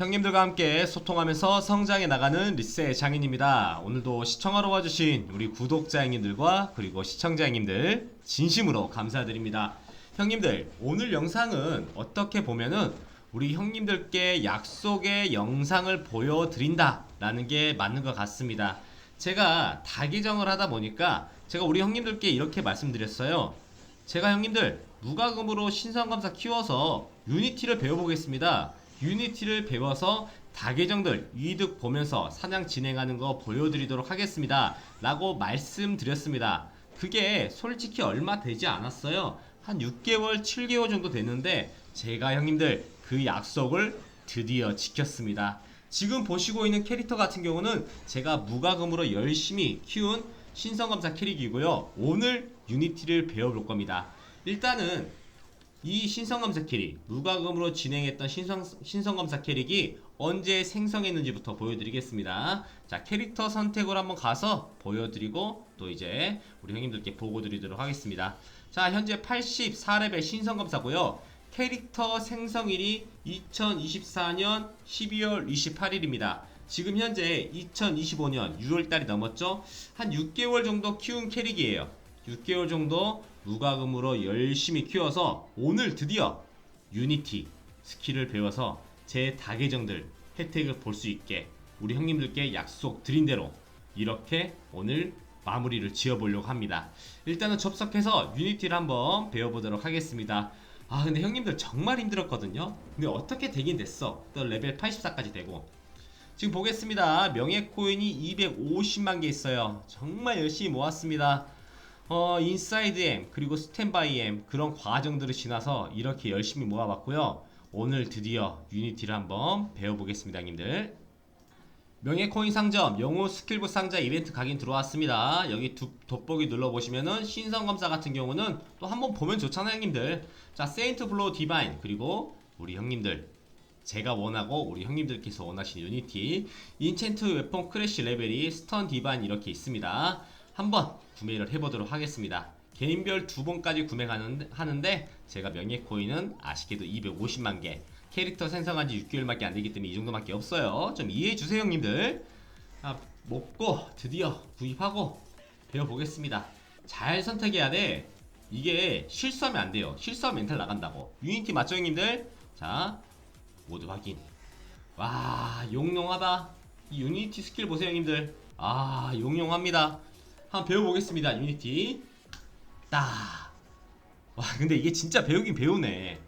형님들과 함께 소통하면서 성장해 나가는 리세 장인입니다. 오늘도 시청하러 와주신 우리 구독자 형님들과 그리고 시청자 형님들 진심으로 감사드립니다. 형님들 오늘 영상은 어떻게 보면은 우리 형님들께 약속의 영상을 보여드린다 라는 게 맞는 것 같습니다. 제가 다기정을 하다 보니까 제가 우리 형님들께 이렇게 말씀드렸어요. 제가 형님들 무과금으로 신성검사 키워서 유니티를 배워보겠습니다. 유니티를 배워서 다계정들 이득 보면서 사냥 진행하는 거 보여드리도록 하겠습니다. 라고 말씀드렸습니다. 그게 솔직히 얼마 되지 않았어요. 한 6개월, 7개월 정도 됐는데 제가 형님들 그 약속을 드디어 지켰습니다. 지금 보시고 있는 캐릭터 같은 경우는 제가 무과금으로 열심히 키운 신성검사 캐릭이고요. 오늘 유니티를 배워볼 겁니다. 일단은 이 신성검사 캐릭, 무과금으로 진행했던 신성, 신성검사 캐릭이 언제 생성했는지부터 보여드리겠습니다. 자, 캐릭터 선택을 한번 가서 보여드리고 또 이제 우리 형님들께 보고 드리도록 하겠습니다. 자, 현재 84레벨 신성검사고요. 캐릭터 생성일이 2024년 12월 28일입니다. 지금 현재 2025년 6월달이 넘었죠? 한 6개월 정도 키운 캐릭이에요. 6개월 정도 무과금으로 열심히 키워서 오늘 드디어 유니티 스킬을 배워서 제 다계정들 혜택을 볼 수 있게 우리 형님들께 약속 드린 대로 이렇게 오늘 마무리를 지어보려고 합니다. 일단은 접속해서 유니티를 한번 배워보도록 하겠습니다. 아 근데 형님들 정말 힘들었거든요. 근데 어떻게 되긴 됐어. 또 레벨 84까지 되고 지금 보겠습니다. 명예 코인이 250만 개 있어요. 정말 열심히 모았습니다. 어, 인사이드 M 그리고 스탠바이 M 그런 과정들을 지나서 이렇게 열심히 모아봤고요. 오늘 드디어 유니티를 한번 배워보겠습니다, 형님들. 명예코인 상점 영호 스킬북 상자 이벤트 각인 들어왔습니다. 여기 두, 돋보기 눌러보시면은 신성검사 같은 경우는 또 한번 보면 좋잖아요, 형님들. 자, 세인트 블로우 디바인 그리고 우리 형님들 제가 원하고 우리 형님들께서 원하시는 유니티 인챈트 웨폰 크래쉬 레벨이 스턴 디바인 이렇게 있습니다. 한번 구매를 해보도록 하겠습니다. 개인별 두 번까지 구매하는데 하는데 제가 명예코인은 아쉽게도 250만 개 캐릭터 생성한 지 6개월밖에 안 되기 때문에 이 정도밖에 없어요. 좀 이해해 주세요, 형님들. 아, 먹고 드디어 구입하고 배워보겠습니다. 잘 선택해야 돼. 이게 실수하면 안 돼요. 실수하면 멘탈 나간다고. 유니티 맞죠, 형님들? 자, 모두 확인. 와, 용용하다. 이 유니티 스킬 보세요, 형님들. 아, 용용합니다. 한번 배워보겠습니다, 유니티. 딱. 와, 근데 이게 진짜 배우긴 배우네.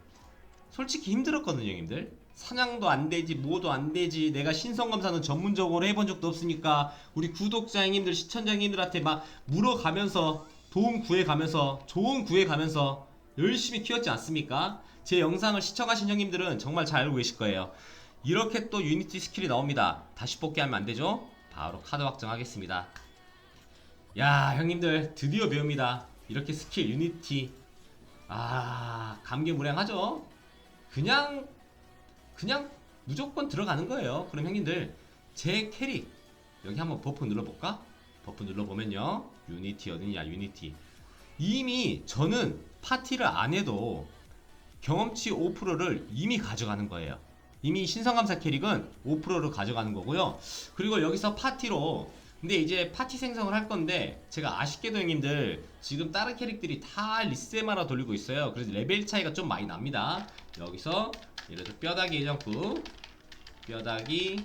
솔직히 힘들었거든요, 형님들. 사냥도 안 되지, 뭐도 안 되지. 내가 신성검사는 전문적으로 해본 적도 없으니까 우리 구독자 형님들, 시청자 형님들한테 막 물어가면서 도움 구해가면서 좋은 구해가면서 열심히 키웠지 않습니까? 제 영상을 시청하신 형님들은 정말 잘 알고 계실 거예요. 이렇게 또 유니티 스킬이 나옵니다. 다시 뽑기 하면 안 되죠? 바로 카드 확정하겠습니다. 야, 형님들 드디어 배웁니다. 이렇게 스킬 유니티 아 감개무량하죠. 그냥 그냥 무조건 들어가는 거예요. 그럼 형님들 제 캐릭 여기 한번 버프 눌러볼까? 버프 눌러보면요 유니티 어디냐 유니티 이미 저는 파티를 안 해도 경험치 5%를 이미 가져가는 거예요. 이미 신성감사 캐릭은 5%를 가져가는 거고요. 그리고 여기서 파티로 근데 이제 파티 생성을 할 건데 제가 아쉽게도 형님들 지금 다른 캐릭들이 다 리세마라 돌리고 있어요. 그래서 레벨 차이가 좀 많이 납니다. 여기서 예를 들어 뼈다귀 해장국, 뼈다귀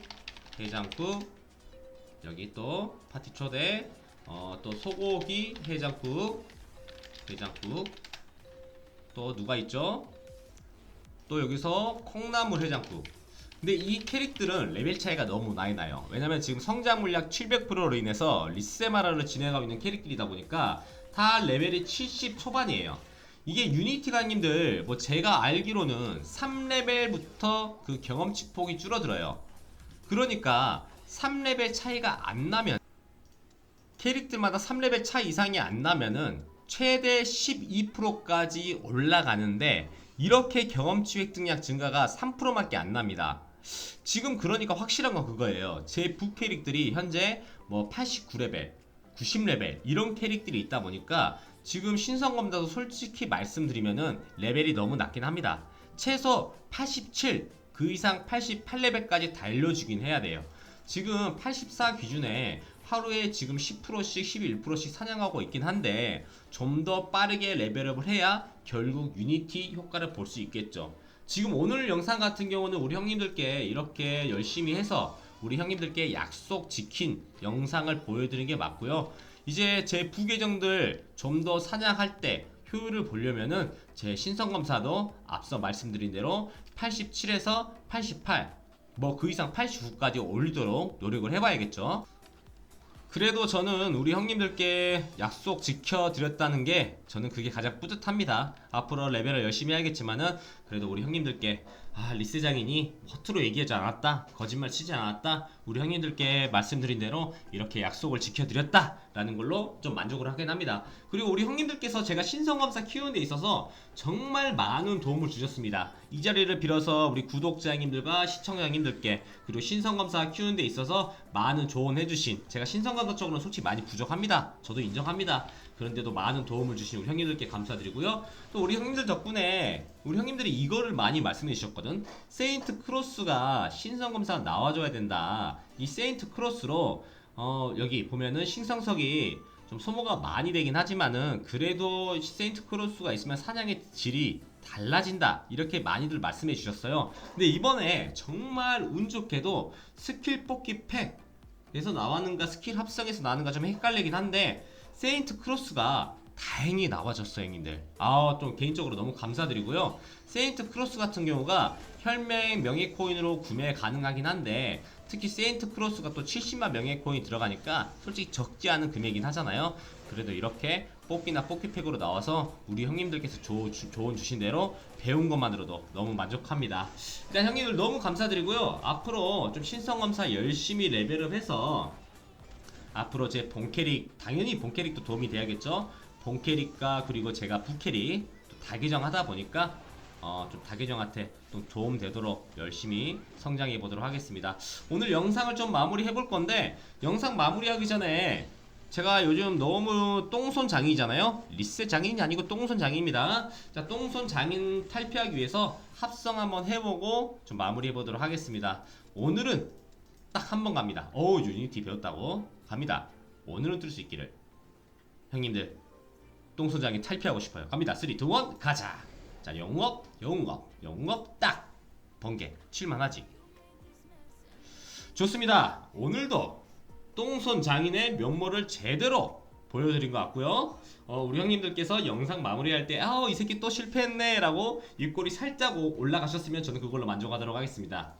해장국, 여기 또 파티 초대, 어, 또 소고기 해장국, 해장국, 또 누가 있죠? 또 여기서 콩나물 해장국. 근데 이 캐릭들은 레벨 차이가 너무 많이 나요. 왜냐면 지금 성장 물약 700%로 인해서 리세마라를 진행하고 있는 캐릭들이다 보니까 다 레벨이 70 초반이에요. 이게 유니티가님들 뭐 제가 알기로는 3레벨부터 그 경험치 폭이 줄어들어요. 그러니까 3레벨 차이가 안 나면 캐릭들마다 3레벨 차이 이상이 안 나면은 최대 12%까지 올라가는데 이렇게 경험치 획득량 증가가 3%밖에 안 납니다. 지금 그러니까 확실한 건 그거예요. 제 부캐릭들이 현재 뭐 89레벨, 90레벨 이런 캐릭들이 있다 보니까 지금 신성검사도 솔직히 말씀드리면은 레벨이 너무 낮긴 합니다. 최소 87 그 이상 88레벨까지 달려주긴 해야 돼요. 지금 84 기준에 하루에 지금 10%씩 11%씩 사냥하고 있긴 한데 좀 더 빠르게 레벨업을 해야 결국 유니티 효과를 볼 수 있겠죠. 지금 오늘 영상 같은 경우는 우리 형님들께 이렇게 열심히 해서 우리 형님들께 약속 지킨 영상을 보여드리는 게 맞고요. 이제 제 부계정들 좀 더 사냥할 때 효율을 보려면은 제 신성 검사도 앞서 말씀드린 대로 87에서 88, 뭐 그 이상 89까지 올리도록 노력을 해봐야겠죠. 그래도 저는 우리 형님들께 약속 지켜드렸다는 게 저는 그게 가장 뿌듯합니다. 앞으로 레벨을 열심히 해야겠지만은 그래도 우리 형님들께 아 리스 장인이 허투루 얘기하지 않았다 거짓말 치지 않았다 우리 형님들께 말씀드린 대로 이렇게 약속을 지켜드렸다 라는 걸로 좀 만족을 하긴 합니다. 그리고 우리 형님들께서 제가 신성검사 키우는 데 있어서 정말 많은 도움을 주셨습니다. 이 자리를 빌어서 우리 구독자님들과 시청자님들께 그리고 신성검사 키우는 데 있어서 많은 조언해주신 제가 신성검사 쪽으로는 솔직히 많이 부족합니다. 저도 인정합니다. 그런데도 많은 도움을 주신 우리 형님들께 감사드리고요. 또 우리 형님들 덕분에 우리 형님들이 이거를 많이 말씀해 주셨거든. 세인트 크로스가 신성 검사 나와줘야 된다. 이 세인트 크로스로 어 여기 보면은 신성석이 좀 소모가 많이 되긴 하지만은 그래도 세인트 크로스가 있으면 사냥의 질이 달라진다 이렇게 많이들 말씀해 주셨어요 근데 이번에 정말 운 좋게도 스킬 뽑기 팩에서 나왔는가 스킬 합성에서 나왔는가 좀 헷갈리긴 한데 세인트 크로스가 다행히 나와줬어요 형님들. 아 좀 개인적으로 너무 감사드리고요. 세인트 크로스 같은 경우가 혈맹 명예 코인으로 구매 가능하긴 한데 특히 세인트 크로스가 또 70만 명예 코인 들어가니까 솔직히 적지 않은 금액이긴 하잖아요. 그래도 이렇게 뽑기나 뽑기팩으로 나와서 우리 형님들께서 조, 주, 조언 주신 대로 배운 것만으로도 너무 만족합니다. 일단 형님들 너무 감사드리고요. 앞으로 좀 신성검사 열심히 레벨업해서 앞으로 제 본캐릭 당연히 본캐릭도 도움이 돼야겠죠? 본캐릭과 그리고 제가 부캐릭 또 다계정 하다 보니까 어, 좀 다계정한테 좀 도움 되도록 열심히 성장해 보도록 하겠습니다. 오늘 영상을 좀 마무리 해볼 건데 영상 마무리하기 전에 제가 요즘 너무 똥손 장인이잖아요? 리셋 장인이 아니고 똥손 장인입니다. 자 똥손 장인 탈피하기 위해서 합성 한번 해보고 좀 마무리 해 보도록 하겠습니다. 오늘은 딱 한 번 갑니다. 오 유니티 배웠다고 갑니다. 오늘은 뜰수 있기를. 형님들 똥손장이 탈피하고 싶어요. 갑니다. 3 2 1 가자. 자 영업 영업 영업 딱. 번개 칠만하지. 좋습니다. 오늘도 똥손 장인의 면모를 제대로 보여드린 것 같고요. 어, 우리 형님들께서 영상 마무리할 때 아우 이 새끼 또 실패했네 라고 입꼬리 살짝 오- 올라가셨으면 저는 그걸로 만족하도록 하겠습니다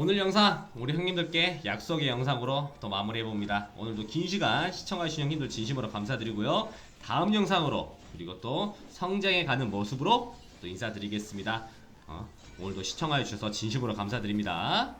오늘 영상 우리 형님들께 약속의 영상으로 또 마무리해봅니다. 오늘도 긴 시간 시청해주신 형님들 진심으로 감사드리고요. 다음 영상으로 그리고 또 성장해 가는 모습으로 또 인사드리겠습니다. 어, 오늘도 시청해주셔서 진심으로 감사드립니다.